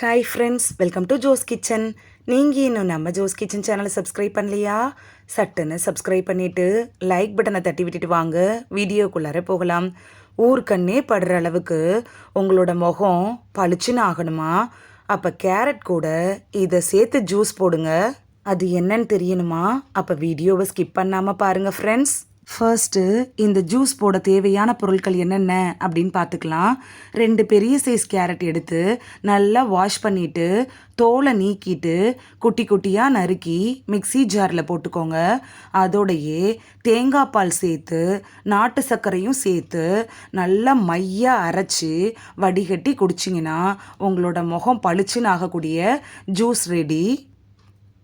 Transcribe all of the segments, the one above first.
Hi friends welcome to Jo's kitchen நீங்கள் இன்னும் நம்ம ஜோஸ் கிச்சன் சேனலை சப்ஸ்கிரைப் பண்ணலையா? சட்டுன்னு சப்ஸ்கிரைப் பண்ணிவிட்டு லைக் பட்டனை தட்டி விட்டுட்டு வாங்க. வீடியோக்குள்ளார போகலாம். ஊர்க்கண்ணே படுற அளவுக்கு உங்களோட முகம் பளிச்சுன்னு ஆகணுமா? அப்போ கேரட் கூட இதை சேர்த்து ஜூஸ் போடுங்க. அது என்னன்னு தெரியணுமா? அப்போ வீடியோவை ஸ்கிப் பண்ணாமல் பாருங்கள் ஃப்ரெண்ட்ஸ் ஃபர்ஸ்ட்டு இந்த ஜூஸ் போட தேவையான பொருட்கள் என்னென்ன அப்படின்னு பார்த்துக்கலாம். ரெண்டு பெரிய சைஸ் கேரட் எடுத்து நல்லா வாஷ் பண்ணிவிட்டு தோலை நீக்கிட்டு குட்டி குட்டியாக நறுக்கி மிக்ஸி ஜாரில் போட்டுக்கோங்க. அதோடையே தேங்காய் பால் சேர்த்து நாட்டு சர்க்கரையும் சேர்த்து நல்லா மையாக அரைச்சி வடிகட்டி குடிச்சிங்கன்னா உங்களோட முகம் பளிச்சுன்னு ஆகக்கூடிய ஜூஸ் ரெடி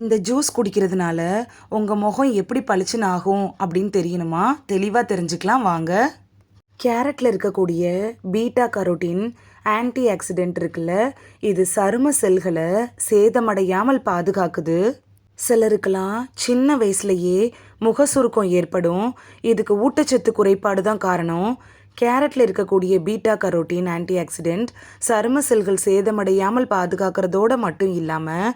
இந்த ஜூஸ் குடிக்கிறதுனால உங்கள் முகம் எப்படி பளிச்சுன்னு ஆகும் அப்படின்னு தெரியணுமா? தெளிவாக தெரிஞ்சுக்கலாம் வாங்க. கேரட்டில் இருக்கக்கூடிய பீட்டா கரோட்டின் ஆன்டி ஆக்சிடென்ட் இருக்குல்ல இது சரும செல்களை சேதமடையாமல் பாதுகாக்குது. சிலருக்கெல்லாம் சின்ன வயசுலேயே முக சுருக்கம் ஏற்படும். இதுக்கு ஊட்டச்சத்து குறைபாடு தான் காரணம். கேரட்டில் இருக்கக்கூடிய பீட்டா கரோட்டின் ஆன்டி ஆக்சிடென்ட் சரும செல்கள் சேதமடையாமல் பாதுகாக்கிறதோட மட்டும் இல்லாமல்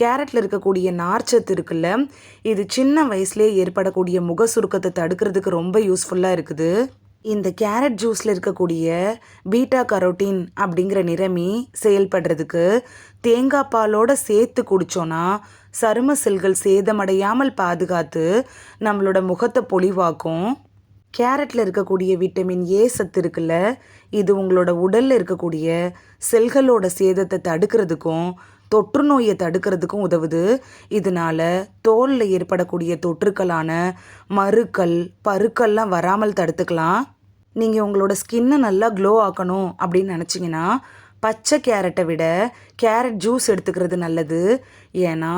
கேரட்டில் இருக்கக்கூடிய நார்ச்சத்து இருக்குல்ல இது சின்ன வயசுலேயே ஏற்படக்கூடிய முக சுருக்கத்தை தடுக்கிறதுக்கு ரொம்ப யூஸ்ஃபுல்லாக இருக்குது. இந்த கேரட் ஜூஸில் இருக்கக்கூடிய பீட்டா கரோட்டின் அப்படிங்கிற நிறமி செயல்படுறதுக்கு தேங்காய் பாலோட சேர்த்து குடித்தோன்னா சரும செல்கள் சேதமடையாமல் பாதுகாத்து நம்மளோட முகத்தை பொலிவாக்கும். கேரட்டில் இருக்கக்கூடிய விட்டமின் ஏ சத்து இருக்குல்ல இது உங்களோட உடலில் இருக்கக்கூடிய செல்களோட சேதத்தை தடுக்கிறதுக்கும் தொற்று நோயை தடுக்கிறதுக்கும் உதவுது. இதனால தோலில் ஏற்படக்கூடிய தொற்றுக்களான மறுக்கள் பருக்கள்லாம் வராமல் தடுத்துக்கலாம். நீங்கள் உங்களோட ஸ்கின்னை நல்லா க்ளோ ஆக்கணும் அப்படின்னு நினச்சிங்கன்னா பச்சை கேரட்டை விட கேரட் ஜூஸ் எடுத்துக்கிறது நல்லது. ஏன்னா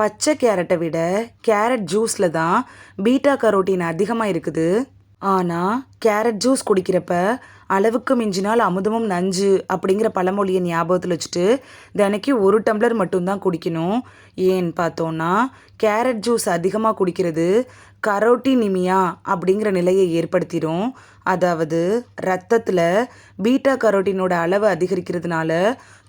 பச்சை கேரட்டை விட கேரட் ஜூஸில் தான் பீட்டா கரோட்டின் அதிகமாக இருக்குது. ஆனால் கேரட் ஜூஸ் குடிக்கிறப்ப அளவுக்கு மிஞ்சினால் அமுதமும் நஞ்சு அப்படிங்கிற பழமொழியை ஞாபகத்தில் வச்சுட்டு தினைக்கு ஒரு டம்ளர் மட்டும்தான் குடிக்கணும். ஏன்னு பார்த்தோன்னா கேரட் ஜூஸ் அதிகமாக குடிக்கிறது கரோட்டினிமியா அப்படிங்கிற நிலையை ஏற்படுத்திடும் அதாவது ரத்தத்தில் பீட்டா கரோட்டினோட அளவு அதிகரிக்கிறதுனால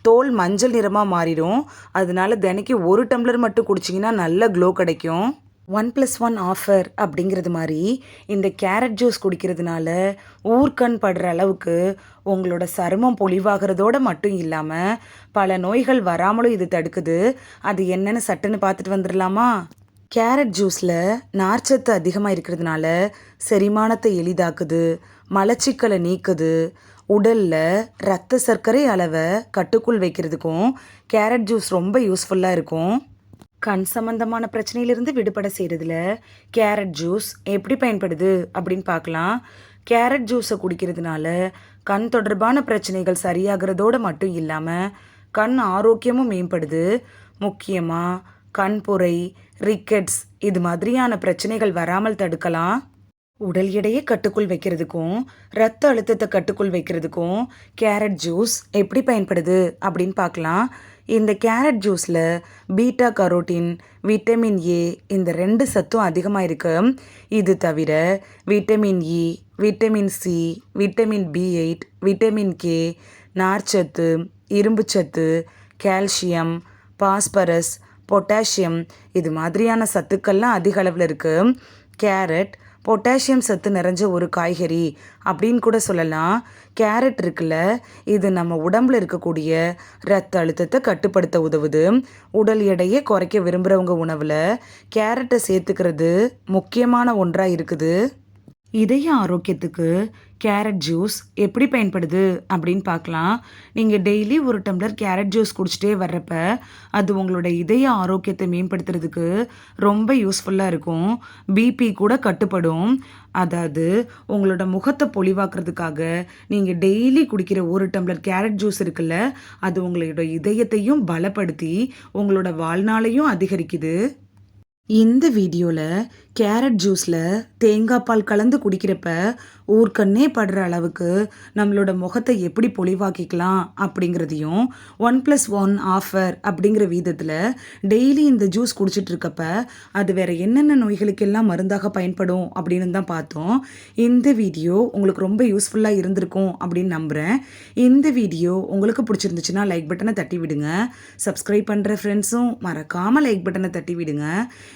தோல் மஞ்சள் நிறமாக மாறிடும் அதனால தினைக்கு ஒரு டம்ளர் மட்டும் குடிச்சிங்கன்னா நல்ல க்ளோ கிடைக்கும். ஒன் ப்ளஸ் ஒன் ஆஃபர் அப்படிங்கிறது மாதிரி இந்த கேரட் ஜூஸ் குடிக்கிறதுனால ஊர்க்கண் படுற அளவுக்கு உங்களோட சருமம் பொலிவாகிறதோட மட்டும் இல்லாமல் பல நோய்கள் வராமலும் இது தடுக்குது. அது என்னன்னு சட்டுன்னு பார்த்துட்டு வந்துடலாமா? கேரட் ஜூஸில் நார்ச்சத்து அதிகமாக இருக்கிறதுனால செரிமானத்தை எளிதாக்குது மலச்சிக்கலை நீக்குது. உடலில் ரத்த சர்க்கரை அளவை கட்டுக்குள் வைக்கிறதுக்கும் கேரட் ஜூஸ் ரொம்ப யூஸ்ஃபுல்லாக இருக்கும். கண் சம்பந்தமான பிரச்சனையிலிருந்து விடுபட செய்கிறதுல கேரட் ஜூஸ் எப்படி பயன்படுது அப்படின்னு பார்க்கலாம். கேரட் ஜூஸை குடிக்கிறதுனால கண் தொடர்பான பிரச்சனைகள் சரியாகிறதோடு மட்டும் இல்லாமல் கண் ஆரோக்கியமும் மேம்படுது. முக்கியமாக கண்புரை ரிக்கெட்ஸ் இது மாதிரியான பிரச்சனைகள் வராமல் தடுக்கலாம். உடல் எடையை கட்டுக்குள் வைக்கிறதுக்கும் ரத்த அழுத்தத்தை கட்டுக்குள் வைக்கிறதுக்கும் கேரட் ஜூஸ் எப்படி பயன்படுது அப்படின்னு பார்க்கலாம். இந்த கேரட் ஜூஸில் பீட்டா கரோட்டின் விட்டமின் ஏ இந்த ரெண்டு சத்தும் அதிகமாக இருக்கு இது தவிர vitamin E vitamin C vitamin B eight vitamin K நார்ச்சத்து இரும்புச்சத்து கால்சியம் பாஸ்பரஸ் பொட்டாசியம் இது மாதிரியான சத்துக்கள்லாம் அதிக அளவில் இருக்குது கேரட் பொட்டாசியம் சத்து நிறைஞ்ச ஒரு காய்கறி அப்படின்னு கூட சொல்லலாம். கேரட் இருக்குல்ல இது நம்ம உடம்புல இருக்கக்கூடிய ரத்த அழுத்தத்தை கட்டுப்படுத்த உதவுது. உடல் எடையை குறைக்க விரும்புகிறவங்க உணவில் கேரட்டை சேர்த்துக்கிறது முக்கியமான ஒன்றாக இருக்குது. இதய ஆரோக்கியத்துக்கு கேரட் ஜூஸ் எப்படி பயன்படுது அப்படின்னு பார்க்கலாம். நீங்கள் டெய்லி ஒரு டம்ளர் கேரட் ஜூஸ் குடிச்சிட்டே வர்றப்ப அது உங்களோட இதய ஆரோக்கியத்தை மேம்படுத்துறதுக்கு ரொம்ப யூஸ்ஃபுல்லாக இருக்கும். பிபி கூட கட்டுப்படும். அதாவது உங்களோட முகத்தை பொலிவாக்குறதுக்காக நீங்கள் டெய்லி குடிக்கிற ஒரு டம்ளர் கேரட் ஜூஸ் இருக்குல்ல அது உங்களோட இதயத்தையும் பலப்படுத்தி உங்களோட வாழ்நாளையும் அதிகரிக்குது. இந்த வீடியோவில் கேரட் ஜூஸில் தேங்காய் பால் கலந்து குடிக்கிறப்ப ஊர்க்கண்ணே படுற அளவுக்கு நம்மளோட முகத்தை எப்படி பொலிவாக்கிக்கலாம் அப்படிங்கிறதையும் ஒன் ப்ளஸ் ஒன் ஆஃபர் அப்படிங்கிற விதத்தில் டெய்லி இந்த ஜூஸ் குடிச்சிட்டு இருக்கப்ப அது வேற என்னென்ன நோய்களுக்கெல்லாம் மருந்தாக பயன்படும் அப்படின்னு தான் பார்த்தோம். இந்த வீடியோ உங்களுக்கு ரொம்ப யூஸ்ஃபுல்லாக இருந்திருக்கும் அப்படின்னு நம்புகிறேன் இந்த வீடியோ உங்களுக்கு பிடிச்சிருந்துச்சுன்னா லைக் பட்டனை தட்டி விடுங்க. சப்ஸ்கிரைப் பண்ணுற ஃப்ரெண்ட்ஸும் மறக்காமல் லைக் பட்டனை தட்டி விடுங்க.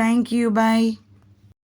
Thank you bye